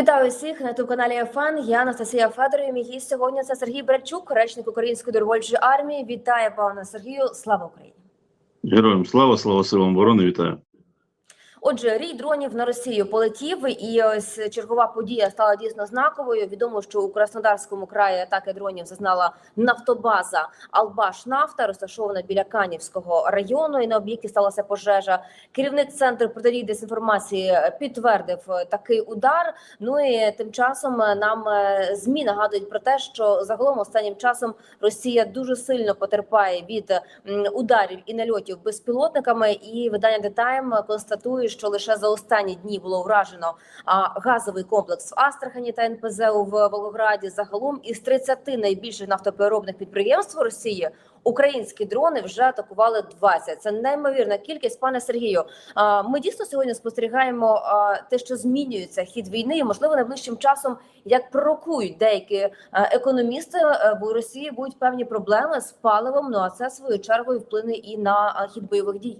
Вітаю всіх на каналі ФН. Я Анастасія Федорів. Мій гість сьогодні це Сергій Брачук, речник Української добровольчої армії. Вітаю пане Сергію. Слава Україні! Героям слава, слава силам оборони, вітаю. Отже, рій дронів на Росію полетів, і ось чергова подія стала дійсно знаковою. Відомо, що у Краснодарському краї атаки дронів зазнала нафтобаза Албаш Нафта, розташована біля Канівського району. І на об'єкті сталася пожежа. Керівник центру протидії дезінформації підтвердив такий удар. Ну і тим часом нам е, змі нагадують про те, що загалом останнім часом Росія дуже сильно потерпає від ударів і нальотів безпілотниками. І видання Time констатує, що лише за останні дні було вражено газовий комплекс в Астрахані та НПЗ у Волгограді. Загалом із 30 найбільших нафтопереробних підприємств Росії українські дрони вже атакували 20. Це неймовірна кількість. Пане Сергію, ми дійсно сьогодні спостерігаємо те, що змінюється хід війни, і можливо найближчим часом, як пророкують деякі е, економісти, е, бо у Росії будуть певні проблеми з паливом. Ну а це своєю чергою вплине і на хід бойових дій.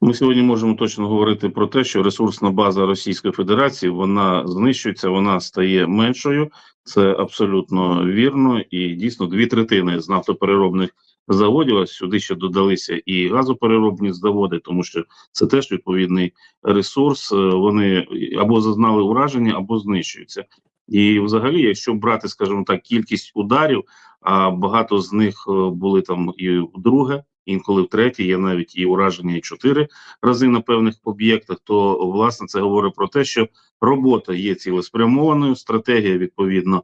Ми сьогодні можемо точно говорити про те, що ресурсна база Російської Федерації вона знищується, вона стає меншою. Це абсолютно вірно, і дійсно дві третини з нафтопереробних заводів. а Сюди ще додалися і газопереробні заводи, тому що це теж відповідний ресурс. е, Вони або зазнали ураження, або знищуються. І, взагалі, якщо брати, скажімо так, кількість ударів, а багато з них е, були там і вдруге, інколи втретє, є навіть і ураження і чотири рази на певних об'єктах, то власне це говорить про те, що робота є цілеспрямованою, стратегія відповідно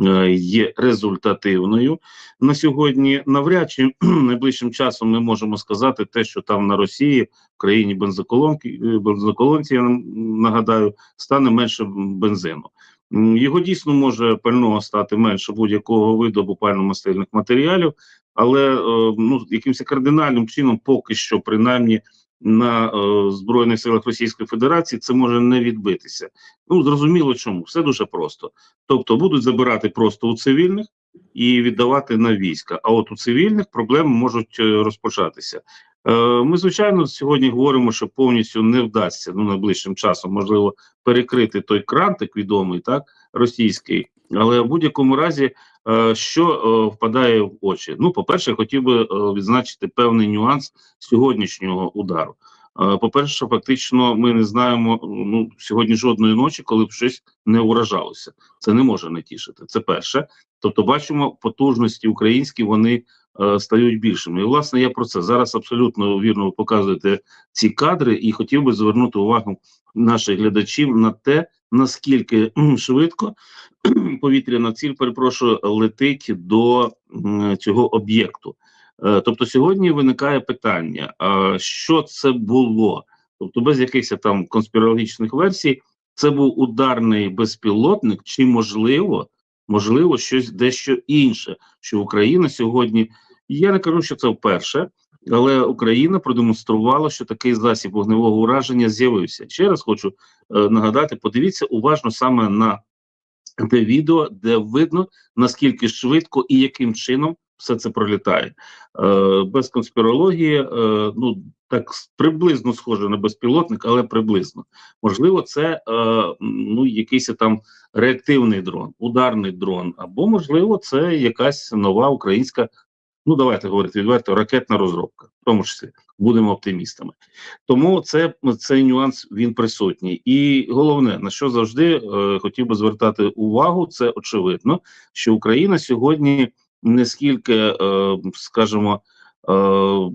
е, є результативною на сьогодні. Навряд чи найближчим часом ми можемо сказати те, що там на Росії в країні бензоколонки е, бензоколонці, я нагадаю, стане менше бензину. Його дійсно може пального стати менше будь-якого виду або пально-мастильних матеріалів, але е, ну якимось кардинальним чином, поки що, принаймні на е, збройних силах Російської Федерації, це може не відбитися. Ну зрозуміло, чому все дуже просто. Тобто будуть забирати просто у цивільних і віддавати на війська. А от у цивільних проблеми можуть е, розпочатися. Ми звичайно сьогодні говоримо, що повністю не вдасться ну найближчим часом, можливо, перекрити той крантик відомий, так російський, але в будь-якому разі, що е, впадає в очі. Ну, по-перше, хотів би е, відзначити певний нюанс сьогоднішнього удару. Е, По-перше, фактично, ми не знаємо ну сьогодні жодної ночі, коли б щось не уражалося. Це не може не тішити. Це перше. Тобто, бачимо, потужності українські вони е, стають більшими. І власне я про це зараз абсолютно вірно показуєте ці кадри, і хотів би звернути увагу наших глядачів на те, наскільки швидко повітряна ціль, перепрошую, летить до цього об'єкту. Е, Тобто сьогодні виникає питання: а що це було? Тобто, без якихось там конспірологічних версій, це був ударний безпілотник, чи можливо, можливо, щось дещо інше, що Україна сьогодні. Я не кажу, що це вперше, але Україна продемонструвала, що такий засіб вогневого ураження з'явився. Ще раз хочу е, нагадати: подивіться уважно саме на те відео, де видно наскільки швидко і яким чином все це пролітає. Е, без конспірології, е, ну так приблизно схоже на безпілотник, але приблизно. Можливо, це е, ну якийсь там реактивний дрон, ударний дрон, або можливо, це якась нова українська. Ну, давайте говорити відверто, ракетна розробка, в тому числі будемо оптимістами. Тому це цей нюанс він присутній. І головне, на що завжди е, хотів би звертати увагу, це очевидно, що Україна сьогодні не скільки, е, скажімо, е,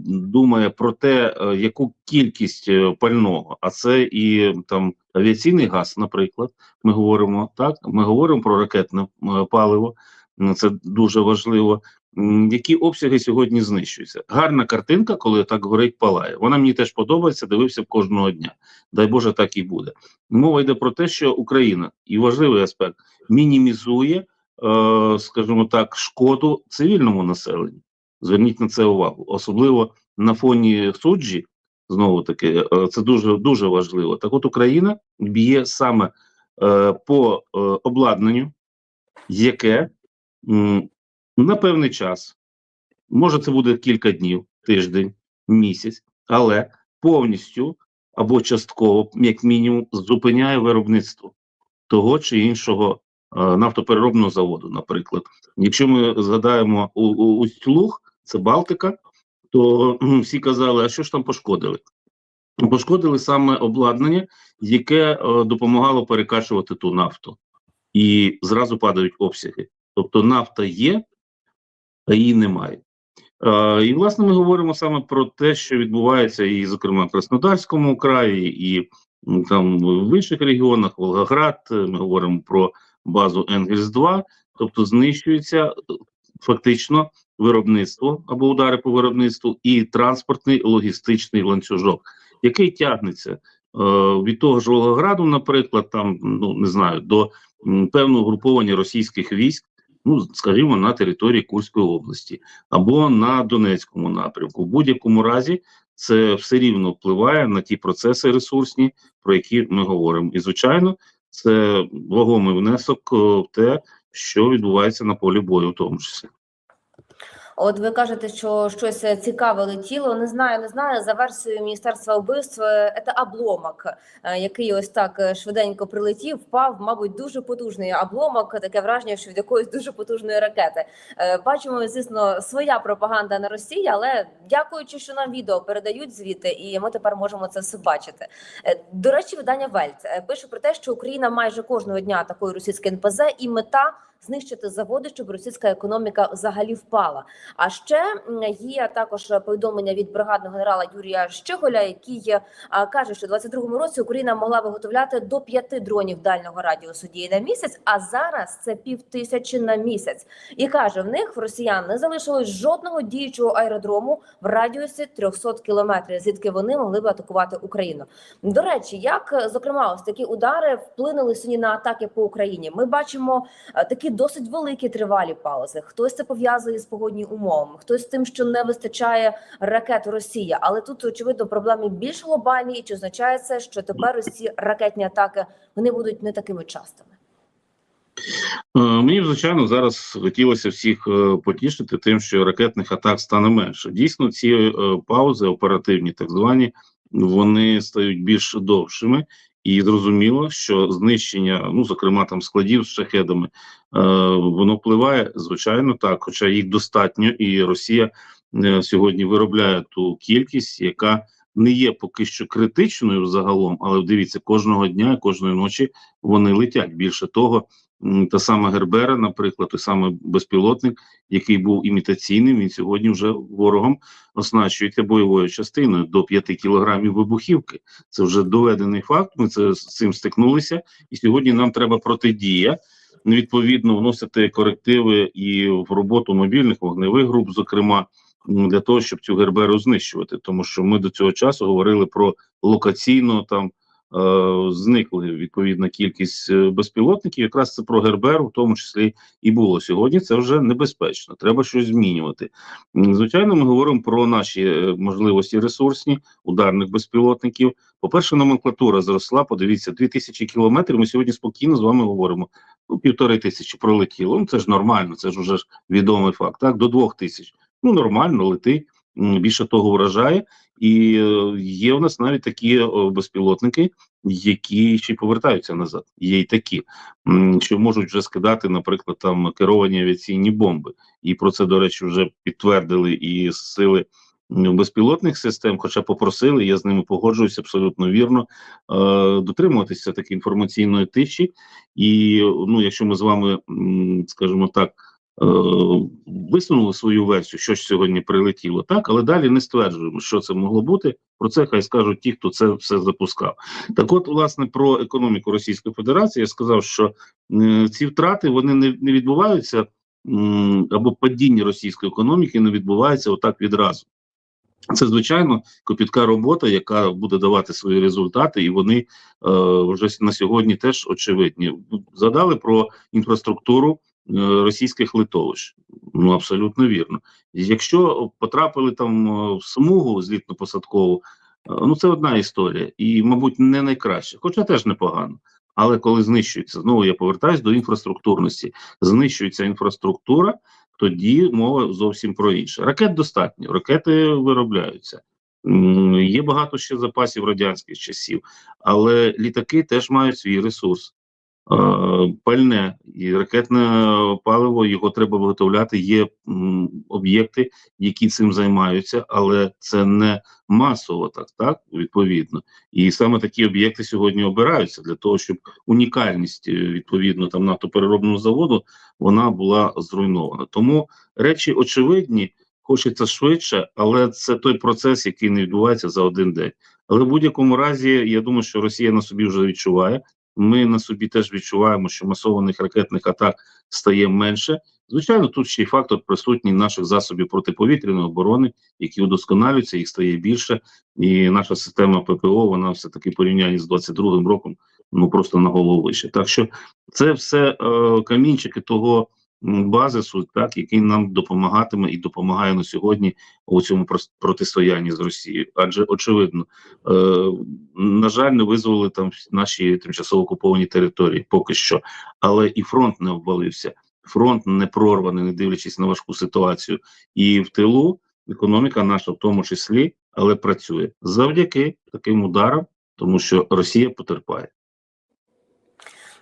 думає про те, е, яку кількість е, пального, а це і там авіаційний газ, наприклад. Ми говоримо так. Ми говоримо про ракетне е, паливо. Це дуже важливо. Які обсяги сьогодні знищуються? Гарна картинка, коли так горить, палає. Вона мені теж подобається. Дивився кожного дня. Дай Боже, так і буде. Мова йде про те, що Україна і важливий аспект мінімізує, е, скажімо так, шкоду цивільному населенню. Зверніть на це увагу, особливо на фоні суджі. Знову таки, е, це дуже дуже важливо. Так, от Україна б'є саме е, по е, обладнанню, яке м, на певний час, може, це буде кілька днів, тиждень, місяць, але повністю або частково, як мінімум, зупиняє виробництво. того чи іншого е, нафтопереробного заводу. Наприклад, якщо ми згадаємо у, у, Усть-Луг, це Балтика, то всі казали, а що ж там пошкодили? Пошкодили саме обладнання, яке е, допомагало перекачувати ту нафту, і зразу падають обсяги. Тобто нафта є, її немає. І власне ми говоримо саме про те, що відбувається, і, зокрема, в Краснодарському краї, і там в інших регіонах, Волгоград. е, Ми говоримо про базу Енгельс 2 тобто знищується е, фактично виробництво або удари по виробництву, і транспортний логістичний ланцюжок, який тягнеться е, від того ж Волгограду, наприклад, там ну не знаю, до певного груповання російських військ. Ну, скажімо, на території Курської області або на Донецькому напрямку. В будь-якому разі це все рівно впливає на ті процеси ресурсні, про які ми говоримо. І звичайно, це вагомий внесок е, в те, що відбувається на полі бою, в тому числі. От ви кажете, що щось е, цікаве летіло. Не знаю, не знаю. За версією Міністерства вбивств, е, це обломок, е, який ось так швиденько прилетів, впав, мабуть, дуже потужний обломок. Таке враження, що від якоїсь дуже потужної ракети. Бачимо, звісно, своя пропаганда на Росії, але дякуючи, що нам відео передають звідти, і ми тепер можемо це все бачити. До речі, видання Вельт пише про те, що Україна майже кожного дня атакує російське НПЗ, і мета знищити заводи, щоб російська економіка взагалі впала. А ще є також повідомлення від бригадного генерала Юрія Щеголя, який каже, що у 22-му році Україна могла виготовляти до п'яти дронів дальнього радіусу дії на місяць, а зараз це пів тисячі на місяць. І каже, в них в росіян не залишилось жодного діючого аеродрому в радіусі 300 кілометрів, звідки вони могли б атакувати Україну. До речі, як зокрема ось такі удари вплинули сьогодні на атаки по Україні? Ми бачимо е, такі досить великі тривалі паузи. Хтось це пов'язує з погодні умовами, хтось з тим, що не вистачає ракет Росія. Але тут очевидно проблеми більш глобальні, і чи означає це, що тепер ці ракетні атаки вони будуть не такими частими? Е, Мені звичайно, зараз хотілося всіх е, потішити тим, що ракетних атак стане менше. Дійсно, ці е, паузи, оперативні, так звані, вони стають більш довшими, і зрозуміло, що знищення, ну зокрема там складів з шахедами, е, воно впливає, звичайно, так. Хоча їх достатньо, і Росія е, сьогодні виробляє ту кількість, яка не є поки що критичною загалом, але дивіться, кожного дня, кожної ночі вони летять. Більше того, та сама Гербера, наприклад, той самий безпілотник, який був імітаційним, він сьогодні вже ворогом оснащується бойовою частиною до 5 кілограмів вибухівки. Це вже доведений факт. Ми це з цим стикнулися, і сьогодні нам треба протидія. Відповідно, вносити корективи і в роботу мобільних вогневих груп, зокрема, для того, щоб цю герберу знищувати, тому що ми до цього часу говорили про локаційно там зникли відповідна кількість е, безпілотників. Якраз це про герберу, в тому числі і було сьогодні. Це вже небезпечно. Треба щось змінювати. Звичайно, ми говоримо про наші е, можливості ресурсні ударних безпілотників. По перше, номенклатура зросла. Подивіться, 2000 кілометрів. Ми сьогодні спокійно з вами говоримо. Ну, півтори тисячі пролетіло. Ну це ж нормально, це ж уже відомий факт. Так, до двох тисяч. Ну нормально, лети. Більше того, вражає, і е, є у нас навіть такі е, безпілотники, які ще й повертаються назад. Є й такі, що можуть вже скидати, наприклад, там керовані авіаційні бомби. І про це, до речі, вже підтвердили і сили безпілотних систем, хоча попросили, я з ними погоджуюся абсолютно вірно, е, дотримуватися такої інформаційної тиші. І ну, якщо ми з вами, скажімо так, висунули свою версію, що ж сьогодні прилетіло, так, але далі не стверджуємо, що це могло бути. Про це хай скажуть ті, хто це все запускав. Так, от, власне, про економіку Російської Федерації я сказав, що е, ці втрати вони не, відбуваються або падіння російської економіки не відбувається отак відразу. Це звичайно копітка робота, яка буде давати свої результати, і вони е, вже на сьогодні теж очевидні. Задали про інфраструктуру е, російських литовищ. Ну абсолютно вірно. Якщо потрапили там е, в смугу злітно-посадкову, е, ну це одна історія, і, мабуть, не найкраще, хоча теж непогано. Але коли знищується, знову я повертаюсь до інфраструктурності, знищується інфраструктура, тоді мова зовсім про інше. Ракет достатньо, ракети виробляються. Є багато ще запасів радянських часів, але літаки теж мають свій ресурс. Е, Пальне і ракетне паливо його треба виготовляти. Є об'єкти, які цим займаються, але це не масово, так так відповідно. І саме такі об'єкти сьогодні обираються для того, щоб унікальність е, відповідно там нафтопереробного заводу вона була зруйнована. Тому речі очевидні, хочеться швидше, але це той процес, який не відбувається за один день. Але в будь-якому разі, я думаю, що Росія на собі вже відчуває. Ми на собі теж відчуваємо, що масованих ракетних атак стає менше. Звичайно, тут ще й фактор присутній наших засобів протиповітряної оборони, які удосконалюються, їх стає більше. І наша система ППО, вона все таки порівнянні з 22-м роком, ну просто на голову вище. Так що це все е, камінчики того базису, так який нам допомагатиме і допомагає на сьогодні у цьому протистоянні з Росією. Адже очевидно, е, на жаль, не визволили там наші тимчасово окуповані території поки що, але і фронт не обвалився. Фронт не прорваний, не дивлячись на важку ситуацію, і в тилу економіка наша в тому числі, але працює завдяки таким ударам, тому що Росія потерпає.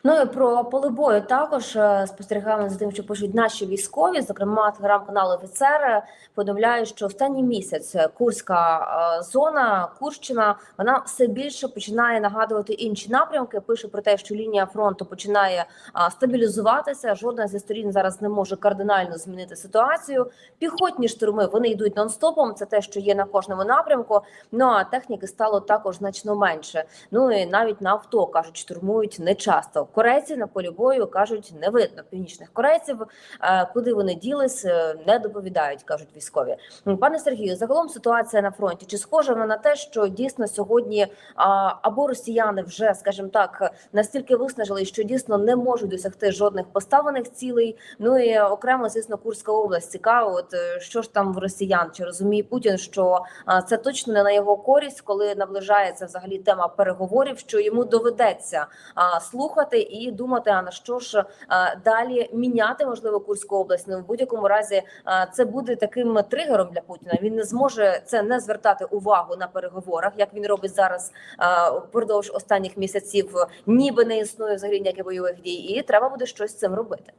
Ну і про поле бою також е, спостерігаємо за тим, що пишуть наші військові. Зокрема, телеграм-канал офіцери повідомляє, що останній місяць е, Курська е, зона, Курщина, вона все більше починає нагадувати інші напрямки. Пише про те, що лінія фронту починає стабілізуватися. Жодна зі сторін зараз не може кардинально змінити ситуацію. Піхотні штурми вони йдуть нон-стопом. Це те, що є на кожному напрямку. Ну а техніки стало також значно менше. Ну і навіть на авто кажуть, штурмують не часто. Корейці на полі бою кажуть, не видно північних корейців. Е, Куди вони ділись, е, не доповідають, кажуть військові. Пане Сергію, загалом ситуація на фронті чи схожа вона на те, що дійсно сьогодні або росіяни вже, скажімо так, настільки виснажили, що дійсно не можуть досягти жодних поставлених цілей. Ну і окремо, звісно, Курська область цікаво. От е, що ж там в росіян? Чи розуміє Путін, що це точно не на його користь, коли наближається взагалі тема переговорів, що йому доведеться а, слухати і думати, а на що ж далі міняти можливо Курську область. Ну в будь-якому разі це буде таким тригером для Путіна. Він не зможе це не звертати увагу на переговорах, як він робить зараз впродовж останніх місяців. Ніби не існує взагалі ніяких бойових дій, і треба буде щось з цим робити.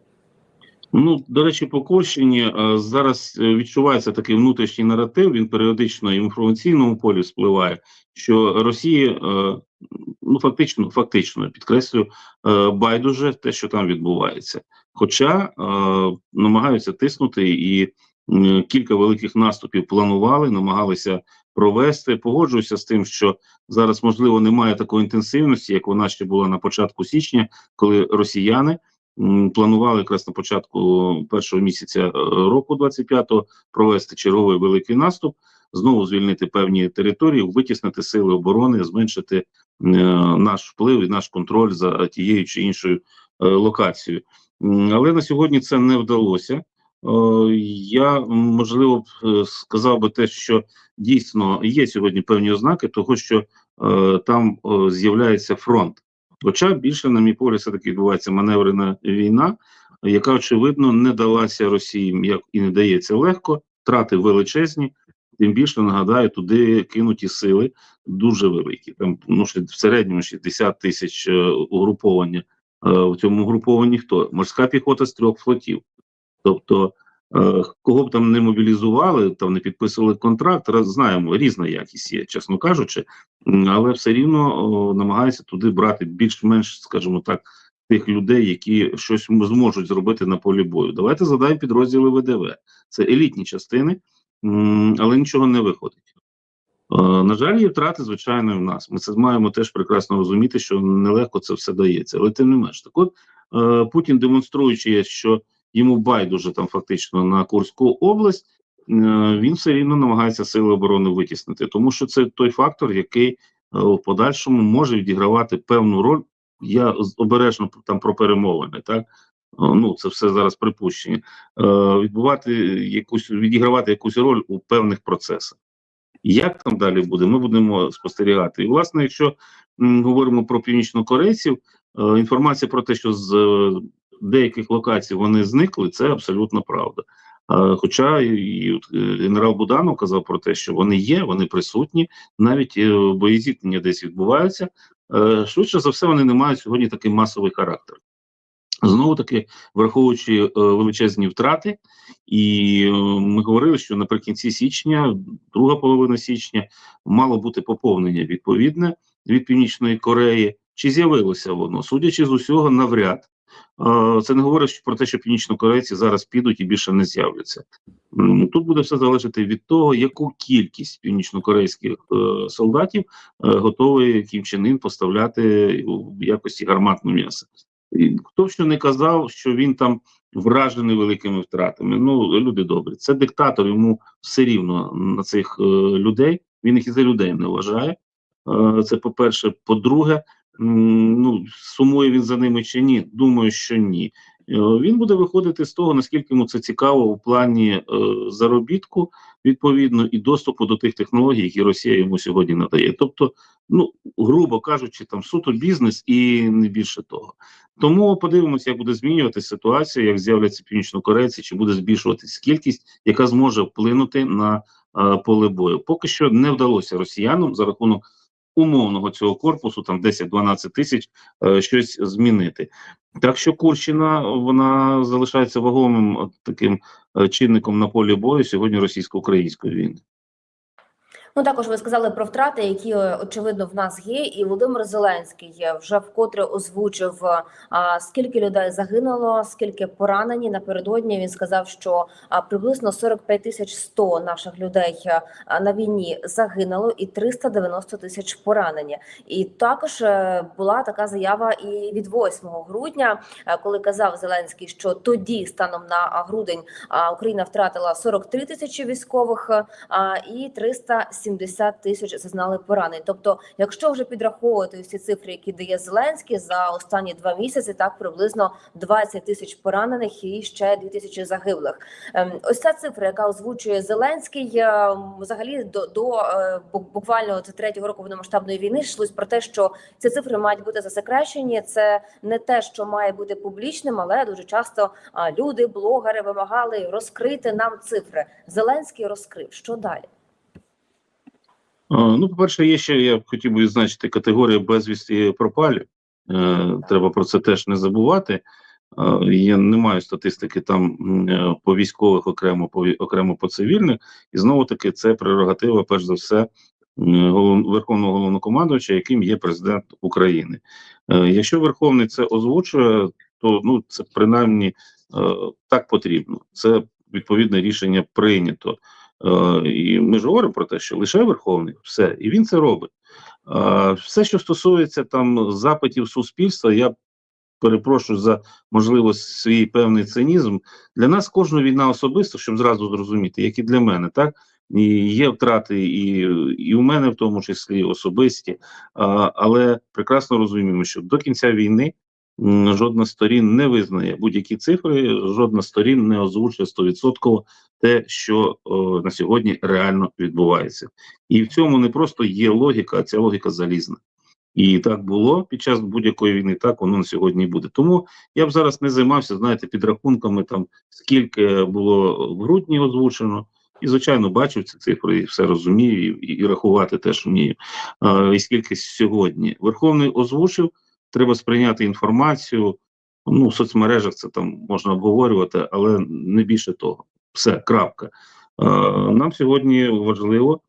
Ну, до речі, по Курщині е, зараз е, відчувається такий внутрішній наратив. Він періодично в інформаційному полі спливає, що Росії е, ну фактично, фактично підкреслю, байдуже те, що там відбувається. Хоча намагаються тиснути і кілька великих наступів планували, намагалися провести. Погоджуюся з тим, що зараз можливо немає такої інтенсивності, як вона ще була на початку січня, коли росіяни. Планували якраз на початку першого місяця е, року 25-го провести черговий великий наступ, знову звільнити певні території, витіснити сили оборони, зменшити е, наш вплив і наш контроль за тією чи іншою е, локацією. Але на сьогодні це не вдалося. Я можливо б сказав би те, що дійсно є сьогодні певні ознаки того, що е, там е, з'являється фронт. Хоча більше, на мій погляд, все таки відбувається маневрена війна, яка очевидно не далася Росії, як і не дається легко, втрати величезні. Тим більше нагадаю, туди кинуті сили дуже великі. Там ну в середньому 60 тисяч е, угруповання. Е, в цьому угрупованні хто морська піхота з трьох флотів. Тобто, кого б там не мобілізували, там не підписували контракт, знаємо, різна якість є, чесно кажучи, але все рівно намагаються туди брати більш-менш, скажімо так, тих людей, які щось зможуть зробити на полі бою. Давайте задаємо підрозділи ВДВ. Це елітні частини, але нічого не виходить. Е, На жаль, є втрати, звичайно, і в нас. Ми це маємо теж прекрасно розуміти, що нелегко це все дається. Але тим не менш, так от е, Путін демонструючи, що йому байдуже там фактично на Курську область, е, він все рівно намагається сили оборони витіснити, тому що це той фактор, який е, в подальшому може відігравати певну роль. Я обережно там про перемовини, так. Е, Ну, це все зараз припущення. Відбувати якусь відігравати якусь роль у певних процесах. Як там далі буде, ми будемо спостерігати. І, власне, якщо говоримо про північнокорейців, е, інформація про те, що з деяких локацій вони зникли, це абсолютно правда. Хоча і, е, генерал Буданов казав про те, що вони є, вони присутні, навіть е, бої зіткнення десь відбуваються, е, швидше за все вони не мають сьогодні такий масовий характер. Знову таки, враховуючи величезні втрати, і ми говорили, що наприкінці січня, друга половина січня, мало бути поповнення відповідне від Північної Кореї. Чи з'явилося воно? Судячи з усього, навряд. Це не говорить про те, що північнокорейці зараз підуть і більше не з'являться. Тут буде все залежати від того, яку кількість північнокорейських е, солдатів е, готовий Кім Чен Ін поставляти в якості гарматного м'яса. Хто що не казав, що він там вражений великими втратами. Ну, люди добрі. Це диктатор, йому все рівно на цих е, людей. Він їх і за людей не вважає. Це по-перше. По-друге, м, ну, сумує він за ними чи ні? Думаю, що ні. Е, Він буде виходити з того, наскільки йому це цікаво у плані е, заробітку, відповідно, і доступу до тих технологій, які Росія йому сьогодні надає. Тобто, ну грубо кажучи, там суто бізнес і не більше того. Тому подивимося, як буде змінюватися ситуація, як з'являться північнокорейці, чи буде збільшуватись кількість, яка зможе вплинути на е, поле бою. Поки що не вдалося росіянам за рахунок умовного цього корпусу, там 10-12 тисяч, е, щось змінити. Так що Курщина вона залишається вагомим е, таким е, чинником на полі бою сьогодні російсько-української війни. Ну також ви сказали про втрати, які е, очевидно в нас є, і Володимир Зеленський е, вже вкотре озвучив е, скільки людей загинуло, скільки поранені. Напередодні він сказав, що приблизно 45 тисяч 100 наших людей на війні загинуло, і 390 тисяч поранені. І також була така заява і від 8 грудня, коли казав Зеленський, що тоді, станом на грудень, Україна втратила 43 тисячі військових е, а, і 370 тисяч зазнали поранень. Тобто, якщо вже підраховувати всі цифри, які дає Зеленський за останні два місяці, так приблизно 20 тисяч поранених і ще 2 тисячі загиблих. Ем, Ось ця цифра, яка озвучує Зеленський, е, взагалі до, до е, буквально третього року повномасштабної війни йшлось про те, що ці цифри мають бути засекречені. Це не те, що має бути публічним, але дуже часто люди, блогери вимагали розкрити нам цифри. Зеленський розкрив. Що далі? Ну, по-перше, є ще, я хотів би відзначити категорію безвісті пропалів. Е, Треба про це теж не забувати. Я не маю статистики там е, по військових окремо, по окремо по цивільних. І знову таки це прерогатива, перш за все, голов- Верховного головнокомандувача, яким є президент України. Е, Якщо Верховний це озвучує, то ну це принаймні так потрібно. Це відповідне рішення прийнято. Е, І ми ж говоримо про те, що лише Верховний все, і він це робить. Е, Все, що стосується там запитів суспільства, я перепрошую за можливо свій певний цинізм. Для нас кожна війна особисто, щоб зразу зрозуміти, як і для мене, так і є втрати, і, і у мене в тому числі особисті, а, але прекрасно розуміємо, що до кінця війни жодна сторін не визнає будь-які цифри, жодна сторін не озвучує 100% те, що о, на сьогодні реально відбувається. І в цьому не просто є логіка, а ця логіка залізна. І так було під час будь-якої війни, так воно на сьогодні буде. Тому я б зараз не займався, знаєте, підрахунками там скільки було в грудні озвучено. І, звичайно, бачив ці цифри, і все розумію, і, і рахувати теж вмію. А, і скільки сьогодні Верховний озвучив, треба сприйняти інформацію. Ну, в соцмережах це там можна обговорювати, але не більше того. Все, крапка. А, нам сьогодні важливо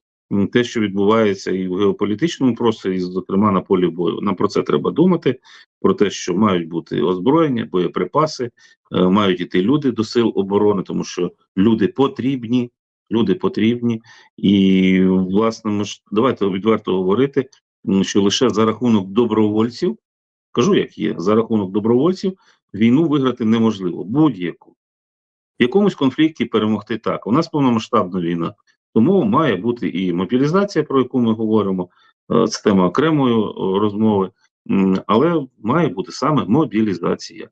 те, що відбувається і в геополітичному просторі, і, зокрема на полі бою. Нам про це треба думати, про те, що мають бути озброєння, боєприпаси, е, мають іти люди до сил оборони, тому що люди потрібні, люди потрібні, і власне ми ж давайте відверто говорити, що лише за рахунок добровольців, кажу, як є, за рахунок добровольців війну виграти неможливо, будь-яку. В якомусь конфлікті перемогти так. У нас повномасштабна війна, тому має бути і мобілізація, про яку ми говоримо. е, Це тема окремої розмови, але має бути саме мобілізація.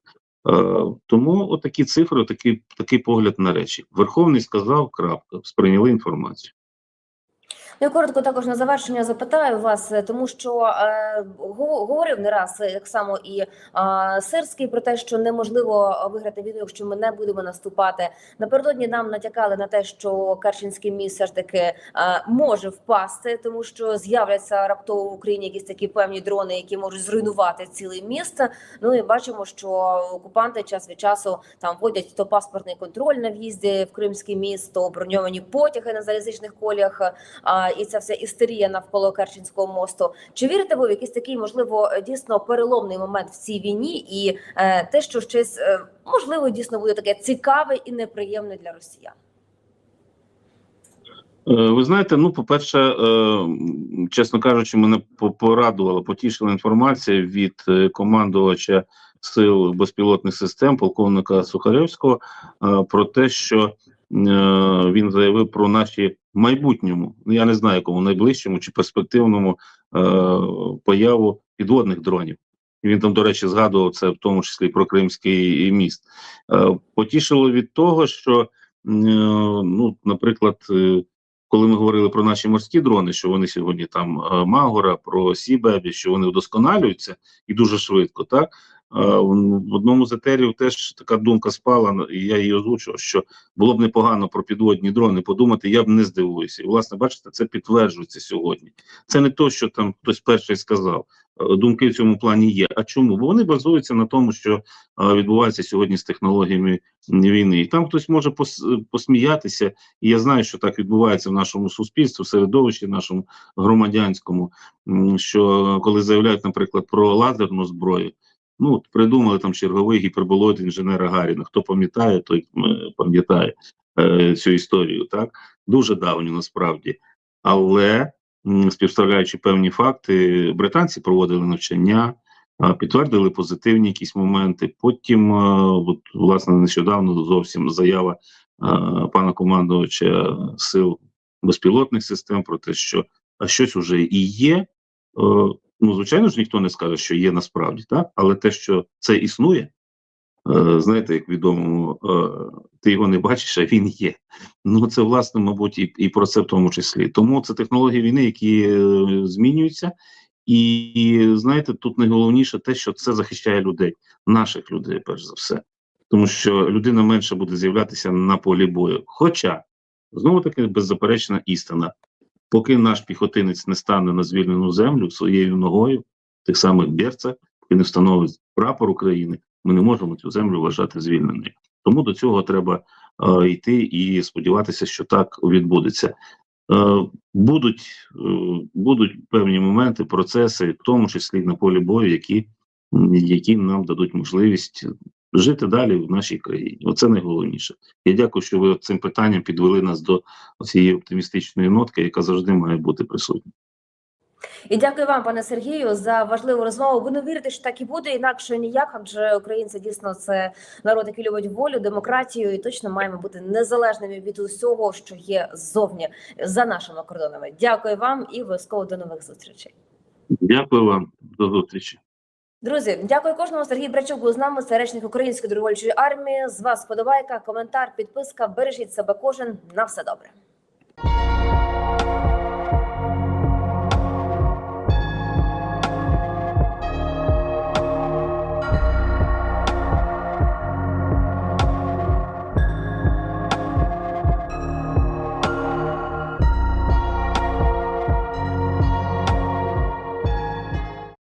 Е, Тому отакі цифри, отакий, такий погляд на речі. Верховний сказав крапка, сприйняли інформацію. Я коротко також на завершення запитаю вас, е, тому що е, говорив не раз е, так само і е, Сирський про те, що неможливо виграти війну, якщо ми не будемо наступати. Напередодні нам натякали на те, що Керченський міст все ж таки е, може впасти, тому що з'являться раптово в Україні якісь такі певні дрони, які можуть зруйнувати ціле місто. Ну і бачимо, що окупанти час від часу там вводять то паспортний контроль на в'їзді в Кримський міст, то броньовані потяги на залізничних коліях, а, і ця вся істерія навколо Керченського мосту. Чи вірите ви в якийсь такий, можливо, дійсно переломний момент в цій війні, і е, те, що щось е, можливо дійсно буде таке цікаве і неприємне для росіян? Е, Ви знаєте, ну, по-перше, чесно кажучи, мене порадувала, потішила інформація від командувача сил безпілотних систем, полковника Сухаревського, про те, що він заявив про наші майбутньому, ну я не знаю, якому найближчому чи перспективному е, появу підводних дронів. І Він там, до речі, згадував це в тому числі про Кримський міст. Е, Потішило від того, що, е, ну, наприклад, е, коли ми говорили про наші морські дрони, що вони сьогодні там е, Магора, про Сібебі, що вони вдосконалюються і дуже швидко, так в в одному з етерів теж така думка спала, і я її озвучував, що було б непогано про підводні дрони подумати, я б не здивуюся. І власне, бачите, це підтверджується сьогодні. Це не то, що там хтось перший сказав. Е, Думки в цьому плані є. А чому? Бо вони базуються на тому, що е, відбувається сьогодні з технологіями війни. І там хтось може пос- посміятися, і я знаю, що так відбувається в нашому суспільстві, в середовищі нашому громадянському, що коли заявляють, наприклад, про лазерну зброю, ну от придумали там черговий гіперболоїд інженера Гаріна. Хто пам'ятає, той пам'ятає е, цю історію, так дуже давню насправді. Але співставляючи певні факти, британці проводили навчання. Підтвердили позитивні якісь моменти. Потім, е, от, власне, нещодавно зовсім заява е, пана командувача сил безпілотних систем про те, що а щось уже і є. Е, ну, звичайно ж, ніхто не скаже, що є насправді, так? але те, що це існує, е, знаєте, як відомо, е, ти його не бачиш, а він є. Ну, це, власне, мабуть, і, і про це в тому числі. Тому це технології війни, які е, змінюються. І, і знаєте, тут найголовніше те, що це захищає людей, наших людей, перш за все. Тому що людина менше буде з'являтися на полі бою. Хоча, знову таки, беззаперечна істина, поки наш піхотинець не стане на звільнену землю своєю ногою, тих самих берцях, поки не встановить прапор України, ми не можемо цю землю вважати звільненою. Тому до цього треба е, йти і сподіватися, що так відбудеться. Е, будуть, е, будуть певні моменти, процеси, в тому числі на полі бою, які, які нам дадуть можливість жити далі в нашій країні. Оце найголовніше. Я дякую, що ви цим питанням підвели нас до цієї оптимістичної нотки, яка завжди має бути присутня. І дякую вам, пане Сергію, за важливу розмову. Будемо вірити, що так і буде, інакше ніяк. Адже українці дійсно це народ, який любить волю, демократію, і точно маємо бути незалежними від усього, що є ззовні за нашими кордонами. Дякую вам і обов'язково до нових зустрічей. Дякую вам, до зустрічі. Друзі, дякую кожному. Сергій Брачук був з нами серечник української добровольчої армії. З вас подобайка, коментар, підписка. Бережіть себе кожен на все добре.